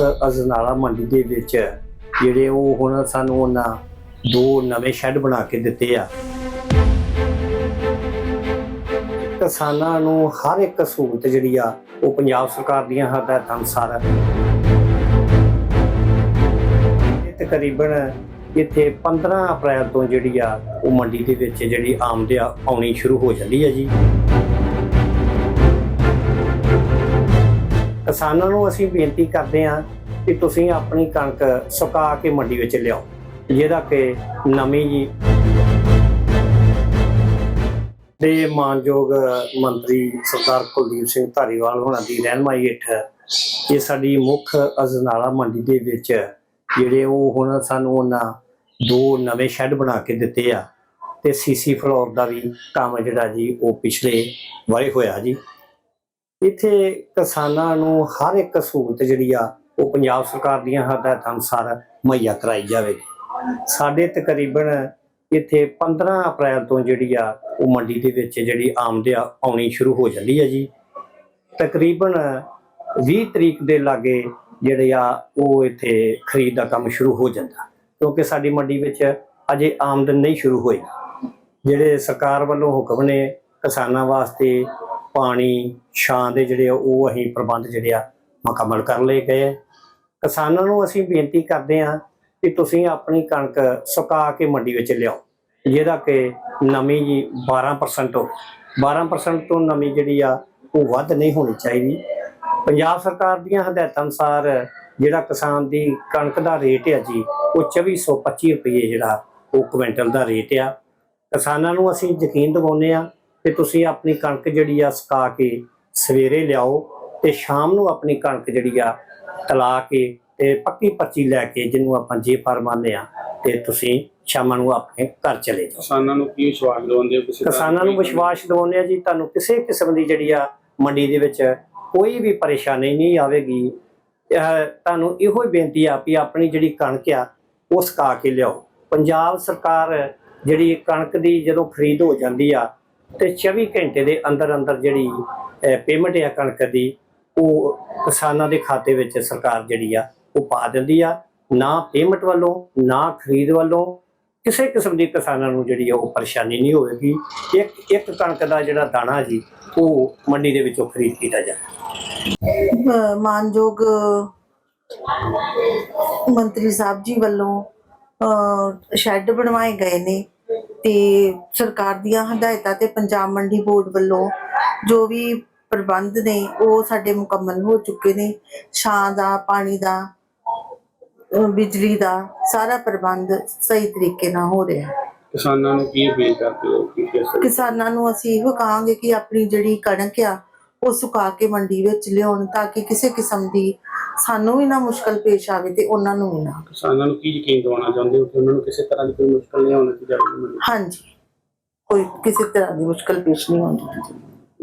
ਅਜਨਾਲਾ ਮੰਡੀ ਦੇ ਵਿੱਚ ਜਿਹੜੇ ਉਹ ਹੁਣ ਸਾਨੂੰ ਉਹਨਾਂ ਦੋ ਨਵੇਂ ਸ਼ੈੱਡ ਬਣਾ ਕੇ ਦਿੱਤੇ ਆ। ਕਿਸਾਨਾਂ ਨੂੰ ਹਰ ਇੱਕ ਸਹੂਲਤ ਜਿਹੜੀ ਆ, ਉਹ ਪੰਜਾਬ ਸਰਕਾਰ ਦੀਆਂ ਹਦਾਇਤਾਂ ਅਨੁਸਾਰ ਤਕਰੀਬਨ ਇੱਥੇ 15 ਅਪ੍ਰੈਲ ਤੋਂ ਜਿਹੜੀ ਆ, ਉਹ ਮੰਡੀ ਦੇ ਵਿੱਚ ਜਿਹੜੀ ਆਮਦ ਆ, ਆਉਣੀ ਸ਼ੁਰੂ ਹੋ ਜਾਂਦੀ ਹੈ ਜੀ। ਕਿਸਾਨਾਂ ਨੂੰ ਅਸੀਂ ਬੇਨਤੀ ਕਰਦੇ ਹਾਂ ਕਿ ਤੁਸੀਂ ਆਪਣੀ ਕਣਕ ਸੁਕਾ ਕੇ ਮੰਡੀ ਵਿੱਚ ਲਿਆਓ, ਜਿਹਦਾ ਕਿ ਨਵੀਂ ਜੀ ਦੇ ਮਾਨਯੋਗ ਮੰਤਰੀ ਸਰਦਾਰ ਕੁਲਦੀਪ ਸਿੰਘ ਧਾਰੀਵਾਲ ਹੋਣਾ ਦੀ ਰਹਿਨਮਾਈ ਹੇਠ ਇਹ ਸਾਡੀ ਮੁੱਖ ਅਜਨਾਲਾ ਮੰਡੀ ਦੇ ਵਿੱਚ ਜਿਹੜੇ ਉਹ ਹੁਣ ਸਾਨੂੰ ਉਹਨਾਂ ਦੋ ਨਵੇਂ ਸ਼ੈੱਡ ਬਣਾ ਕੇ ਦਿੱਤੇ ਆ ਤੇ ਸੀਸੀ ਫਲੋਰ ਦਾ ਵੀ ਕੰਮ ਜਿਹੜਾ ਜੀ ਉਹ ਪਿਛਲੇ ਵਾਰੇ ਹੋਇਆ ਜੀ। ਇੱਥੇ ਕਿਸਾਨਾਂ ਨੂੰ ਹਰ ਇੱਕ ਸਹੂਲਤ ਜਿਹੜੀ ਆ, ਉਹ ਪੰਜਾਬ ਸਰਕਾਰ ਦੀਆਂ ਹਦਾਇਤਾਂ ਅਨੁਸਾਰ ਮੁਹੱਈਆ ਕਰਾਈ ਜਾਵੇਗੀ। ਸਾਡੇ ਤਕਰੀਬਨ ਇੱਥੇ 15 ਅਪ੍ਰੈਲ ਤੋਂ ਜਿਹੜੀ ਆ, ਉਹ ਮੰਡੀ ਦੇ ਵਿੱਚ ਜਿਹੜੀ ਆਮਦ ਆ, ਆਉਣੀ ਸ਼ੁਰੂ ਹੋ ਜਾਂਦੀ ਹੈ ਜੀ। ਤਕਰੀਬਨ 20 ਤਰੀਕ ਦੇ ਲਾਗੇ ਜਿਹੜੇ ਆ, ਉਹ ਇੱਥੇ ਖਰੀਦ ਦਾ ਕੰਮ ਸ਼ੁਰੂ ਹੋ ਜਾਂਦਾ। ਕਿਉਂਕਿ ਸਾਡੀ ਮੰਡੀ ਵਿੱਚ ਅਜੇ ਆਮਦਨ ਨਹੀਂ ਸ਼ੁਰੂ ਹੋਈ। ਜਿਹੜੇ ਸਰਕਾਰ ਵੱਲੋਂ ਹੁਕਮ ਨੇ ਕਿਸਾਨਾਂ ਵਾਸਤੇ ਪਾਣੀ, ਛਾਂ ਦੇ ਜਿਹੜੇ ਆ, ਉਹ ਅਸੀਂ ਪ੍ਰਬੰਧ ਜਿਹੜੇ ਆ, ਮੁਕੰਮਲ ਕਰ ਲਏ ਗਏ ਕਿਸਾਨਾਂ ਨੂੰ ਅਸੀਂ ਬੇਨਤੀ ਕਰਦੇ ਹਾਂ ਕਿ ਤੁਸੀਂ ਆਪਣੀ ਕਣਕ ਸੁਕਾ ਕੇ ਮੰਡੀ ਵਿੱਚ ਲਿਆਓ, ਜਿਹਦਾ ਕਿ ਨਮੀ ਜੀ 12% ਹੋ 12% ਤੋਂ ਨਮੀ ਜਿਹੜੀ ਆ, ਉਹ ਵੱਧ ਨਹੀਂ ਹੋਣੀ ਚਾਹੀਦੀ। ਪੰਜਾਬ ਸਰਕਾਰ ਦੀਆਂ ਹਦਾਇਤਾਂ ਅਨੁਸਾਰ ਜਿਹੜਾ ਕਿਸਾਨ ਦੀ ਕਣਕ ਦਾ ਰੇਟ ਹੈ ਜੀ, ਉਹ 2425 ਰੁਪਏ ਜਿਹੜਾ, ਉਹ ਕੁਇੰਟਲ ਦਾ ਰੇਟ ਆ। ਕਿਸਾਨਾਂ ਨੂੰ ਅਸੀਂ ਯਕੀਨ ਦਿਵਾਉਂਦੇ ਆ ਕਿ ਤੁਸੀਂ ਆਪਣੀ ਕਣਕ ਜਿਹੜੀ ਆ ਸੁਕਾ ਕੇ ਸਵੇਰੇ ਲਿਆਓ ਤੇ ਸ਼ਾਮ ਨੂੰ ਆਪਣੀ ਕਣਕ ਜਿਹੜੀ ਆ ਤਲਾ ਕੇ ਤੇ ਪੱਕੀ ਪਰਚੀ ਲੈ ਕੇ ਜਿਹਨੂੰ ਆਪਾਂ ਜੇ ਫਰਮਾਨੇ ਆ ਤੇ ਤੁਸੀਂ ਸ਼ਾਮਾਂ ਨੂੰ ਆਪਣੇ ਘਰ ਚਲੇ ਜਾਓ। ਕਿਸਾਨਾਂ ਨੂੰ ਕੀ ਵਿਸ਼ਵਾਸ ਦਿਵਾਉਂਦੇ ਹੋ ਕਿਸੇ ਕਿਸਾਨਾਂ ਨੂੰ ਵਿਸ਼ਵਾਸ ਦਿਵਾਉਂਦੇ ਆ ਜੀ ਤੁਹਾਨੂੰ ਕਿਸੇ ਕਿਸਮ ਦੀ ਜਿਹੜੀ ਆ ਮੰਡੀ ਦੇ ਵਿੱਚ ਕੋਈ ਵੀ ਪਰੇਸ਼ਾਨੀ ਨਹੀਂ ਆਵੇਗੀ। ਤੁਹਾਨੂੰ ਇਹੋ ਹੀ ਬੇਨਤੀ ਆ ਵੀ ਆਪਣੀ ਜਿਹੜੀ ਕਣਕ ਆ ਉਹ ਸੁਕਾ ਕੇ ਲਿਆਓ। ਪੰਜਾਬ ਸਰਕਾਰ ਜਿਹੜੀ ਕਣਕ ਦੀ ਜਦੋਂ ਖਰੀਦ ਹੋ ਜਾਂਦੀ ਆ ਤੇ 24 ਘੰਟੇ ਦੇ ਅੰਦਰ ਅੰਦਰ ਜਿਹੜੀ ਪੇਮੈਂਟ ਆ ਕਣਕ ਦੀ, ਉਹ ਕਿਸਾਨਾਂ ਦੇ ਖਾਤੇ ਵਿੱਚ ਸਰਕਾਰ ਜਿਹੜੀ ਆ, ਉਹ ਪਾ ਦਿੰਦੀ ਆ। ਨਾ ਪੇਮੈਂਟ ਵੱਲੋਂ, ਨਾ ਖਰੀਦ ਵੱਲੋਂ, ਕਿਸੇ ਕਿਸਮ ਦੀ ਕਿਸਾਨਾਂ ਨੂੰ ਜਿਹੜੀ ਆ, ਉਹ ਪਰੇਸ਼ਾਨੀ ਨਹੀਂ ਹੋਵੇਗੀ। ਇੱਕ ਇੱਕ ਕਣਕ ਦਾ ਜਿਹੜਾ ਦਾਣਾ ਜੀ, ਉਹ ਮੰਡੀ ਦੇ ਵਿੱਚੋਂ ਖਰੀਦ ਕੀਤਾ ਜਾਂਦਾ ਮਾਨਯੋਗ ਮੰਤਰੀ ਸਾਹਿਬ ਜੀ ਵੱਲੋਂ, ਅਹ, ਸ਼ੈੱਡ ਬਣਵਾਏ ਗਏ ਨੇ। ਤੇ ਸਰਕਾਰ ਦੀਆਂ ਹਦਾਇਤਾਂ ਤੇ ਪੰਜਾਬ ਮੰਡੀ ਬੋਰਡ ਵੱਲੋਂ ਜੋ ਵੀ ਪ੍ਰਬੰਧ ਨੇ ਉਹ ਸਾਡੇ ਮੁਕੰਮਲ ਹੋ ਚੁੱਕੇ ਨੇ। ਛਾਂ ਦਾ ਪਾਣੀ ਦਾ ਬਿਜਲੀ ਦਾ ਸਾਰਾ ਪ੍ਰਬੰਧ ਸਹੀ ਤਰੀਕੇ ਨਾਲ ਹੋ ਰਿਹਾ। ਹੈ ਕਿਸਾਨਾਂ ਨੂੰ ਕੀ ਅਪੀਲ ਕਰਦੇ ਹੋ? ਕਿ ਕਿਸ ਕਿਸਾਨਾਂ ਨੂੰ ਅਸੀਂ ਇਹੋ ਕਹਾਂਗੇ ਕਿ ਆਪਣੀ ਜਿਹੜੀ ਕਣਕ ਆ ਉਹ ਸੁਕਾ ਕੇ ਮੰਡੀ ਵਿੱਚ ਲਿਆਉਣ ਤਾਂ ਕਿ ਕਿਸੇ ਕਿਸਮ ਦੀ ਸਾਨੂੰ ਵੀ ਨਾ ਮੁਸ਼ਕਲ ਪੇਸ਼ ਆਵੇ ਤੇ ਉਹਨਾਂ ਨੂੰ ਵੀ ਨਾ ਕਿਸਾਨਾਂ ਨੂੰ ਕੀ ਯਕੀਨ ਦਿਵਾਉਣਾ ਚਾਹੁੰਦੇ ਹੋ ਕਿ ਉਹਨਾਂ ਨੂੰ ਕਿਸੇ ਤਰ੍ਹਾਂ ਦੀ ਕੋਈ ਮੁਸ਼ਕਲ ਨਹੀਂ ਆਉਣੀ ਚਾਹੀਦੀ ਹਾਂਜੀ। ਕੋਈ ਕਿਸੇ ਤਰ੍ਹਾਂ ਦੀ ਮੁਸ਼ਕਲ ਪੇਸ਼ ਨਹੀਂ ਹੋਣੀ ਚਾਹੀਦੀ